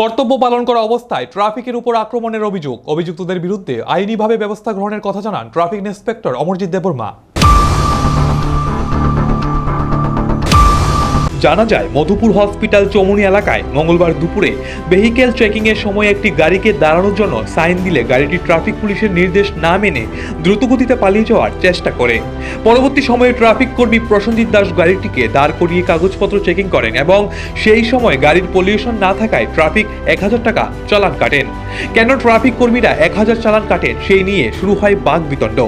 কর্তব্য পালন করা অবস্থায় ট্রাফিকের উপর আক্রমণের অভিযোগ। অভিযুক্তদের বিরুদ্ধে আইনিভাবে ব্যবস্থা গ্রহণের কথা জানান ট্রাফিক ইন্সপেক্টর অমরজিৎ দেববর্মা। জানা যায়, মধুপুর হসপিটাল চমুনি এলাকায় মঙ্গলবার দুপুরে ভেহিকেল চেকিং এর সময় একটি গাড়িকে দাঁড়ানোর জন্য সাইন দিলে গাড়িটি ট্রাফিক পুলিশের নির্দেশ না মেনে দ্রুতগতিতে পালিয়ে যাওয়ার চেষ্টা করে। পরবর্তী সময়ে ট্রাফিক কর্মী প্রসঞ্জিৎ দাস গাড়িটিকে দাঁড় করিয়ে কাগজপত্র চেকিং করেন এবং সেই সময় গাড়ির পলিউশন না থাকায় ট্রাফিক এক হাজার টাকা চালান কাটেন। কেন ট্রাফিক কর্মীরা এক হাজার চালান কাটেন সেই নিয়ে শুরু হয় বাঘ বিতণ্ড।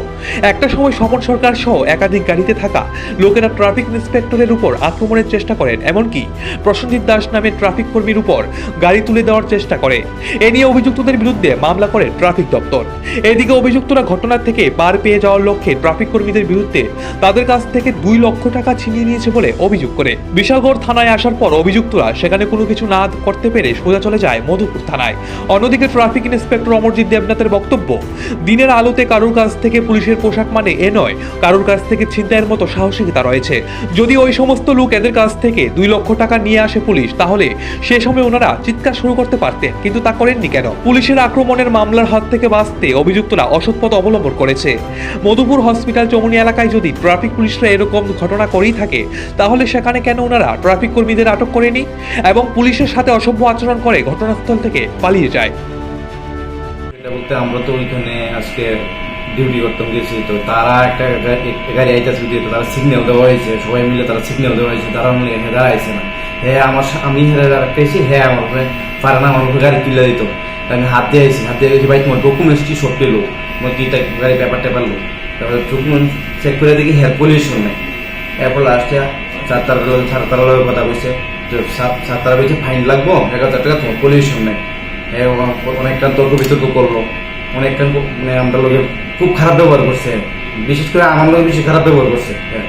একটা সময় স্বপন সরকার সহ একাধিক গাড়িতে থাকা লোকেরা ট্রাফিক ইন্সপেক্টরের উপর আক্রমণের চেষ্টা করেন, এমনকি প্রসঞ্জিৎ দাস নামে ট্রাফিক কর্মীর উপর গাড়ি তুলে দেওয়ার চেষ্টা করে। এ নিয়ে অভিযুক্তদের বিরুদ্ধে মামলা করে ট্রাফিক দপ্তর। এদিকে অভিযুক্তরা ঘটনা থেকে পার পেয়ে যাওয়ার লক্ষ্যে ট্রাফিক কর্মীদের বিরুদ্ধে তাদের কাছ থেকে দুই লক্ষ টাকা ছিনিয়ে নিয়েছে বলে অভিযোগ করে। বিশালগড় থানায় আসার পর অভিযুক্তরা সেখানে কোনো কিছু না করতে পেরে সোজা চলে যায় মধুপুর থানায়। অন্যদিকে ট্রাফিক ইন্সপেক্টর অমরজিৎ দেবনাথের বক্তব্য, দিনের আলোতে কারোর কাছ থেকে পুলিশের পোশাক মানে এ নয়, কারোর কাছ থেকে ছিনতাইয়ের মতো সাহসিকতা রয়েছে। যদি ওই সমস্ত লোক এদের কাছ থেকে দুই লক্ষ টাকা নিয়ে আসে পুলিশ। তাহলে সে সময় ওনারা চিৎকার শুরু করতে পারতেন, কিন্তু তা করেননি কেন? পুলিশের আক্রমণের মামলার হাত থেকে বাঁচতে অভিযুক্তরা অসৎ পথ অবলম্বন করেছে। মধুপুর হসপিটাল চমুনি এলাকায় যদি ট্রাফিক পুলিশরা এরকম ঘটনা করেই থাকে, তাহলে সেখানে কেন ওনারা ট্রাফিক কর্মীদের আটক করেনি এবং পুলিশের সাথে অসভ্য আচরণ করে ঘটনাস্থল থেকে পালিয়ে যায়? বলতে আমরা তো ওইখানে আজকে ডিউটি করতাম গেছি তো। তারা একটা গাড়ি আইতেছে দিয়ে তারা সিগন্যাল দেওয়া হয়েছে, সবাই মিলে তারা সিগন্যাল দেওয়া হয়েছে, তারা মিলে এখানে দাঁড়াইছে না। হ্যাঁ আমার আমি হেরে দাঁড়াইছি হ্যাঁ আমার উপরে পারে না, আমার উপরে গাড়ি তুলে দিত। আমি হাত দিয়ে আইছি, হাত দিয়ে ভাই, তোমার ডকুমেন্টস কি সব পেল? তোমার কি গাড়ি ব্যাপার ট্যাপার লো তারপরে ডকুমেন্টস চেক করে দেখি হ্যাঁ পলিউশন নেই। এরপর লাস্টে চার তার চার তার কথা বলছে যে সাত সাত তারা বলছে ফাইন লাগবো, এক হাজার টাকা, তোমার পলিউশন নেই। অনেকটা তর্ক বিতর্ক করল। অনেকটা মানে আমরা লোকে খুব খারাপ ব্যবহার করছে। বিশেষ করে আমার লোক বেশি খারাপ ব্যবহার করছে। হ্যাঁ।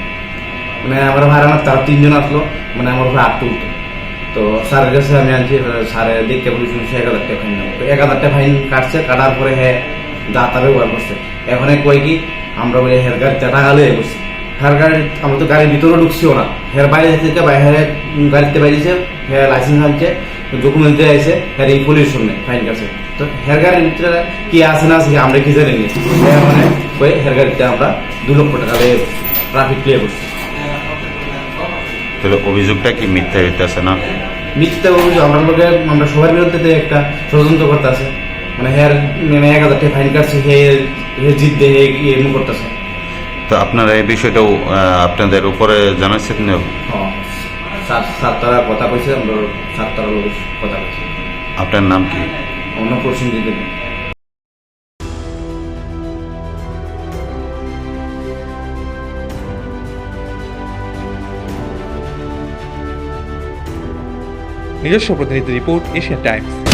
মানে আমার ভাই আমার তার তিনজন আসলো মানে আমার ভাই আট তুলতো। তো স্যারের কাছে আমি আনছি স্যারে দেখতে বলি শুনছি এক হাজার টাকা ফাইন তো এক হাজার টাকা ফাইন কাটছে, কাটার পরে হ্যাঁ দাতা ব্যবহার করছে। এখন কয় কি, আমরা বলি, হের গাড়িতে টাকা লয়ে বসছি। হের গাড়ি, আমরা তো গাড়ির ভিতরে ঢুকছিও না। হের বাইরে থেকে, বাইরে গাড়িতে বাইরেছে হ্যাঁ লাইসেন্স আনছে ডকুমেন্ট দিয়ে আছে হ্যাঁ এই পলিউশন নেই ফাইন কাছে তো হের গাড়ির ভিতরে কি আছে না আছে আমরা কি জানি হ্যাঁ মানে ওই হের গাড়িতে আমরা দু লক্ষ টাকা দিয়ে ট্রাফিক প্লে করছি। তাহলে অভিযোগটা কি মিথ্যা হইতেছে না? মিথ্যা অভিযোগ আমরা লোকে আমরা সবার বিরুদ্ধে একটা ষড়যন্ত্র করতেছে। মানে হেয়ার মানে এক হাজার টাকা ফাইন কাটছে হে হে জিতবে হে এমন করতেছে। তো আপনারা এই বিষয়টাও আপনাদের উপরে জানাচ্ছেন না? হ্যাঁ সাত সাত তারা কথা কইছে আমরা সাত তারা কথা কইছে। আপনার নাম কি? অন্য প্রশ্ন দিতে নিজস্ব প্রতিনিধি রিপোর্ট এশিয়ান টাইমস।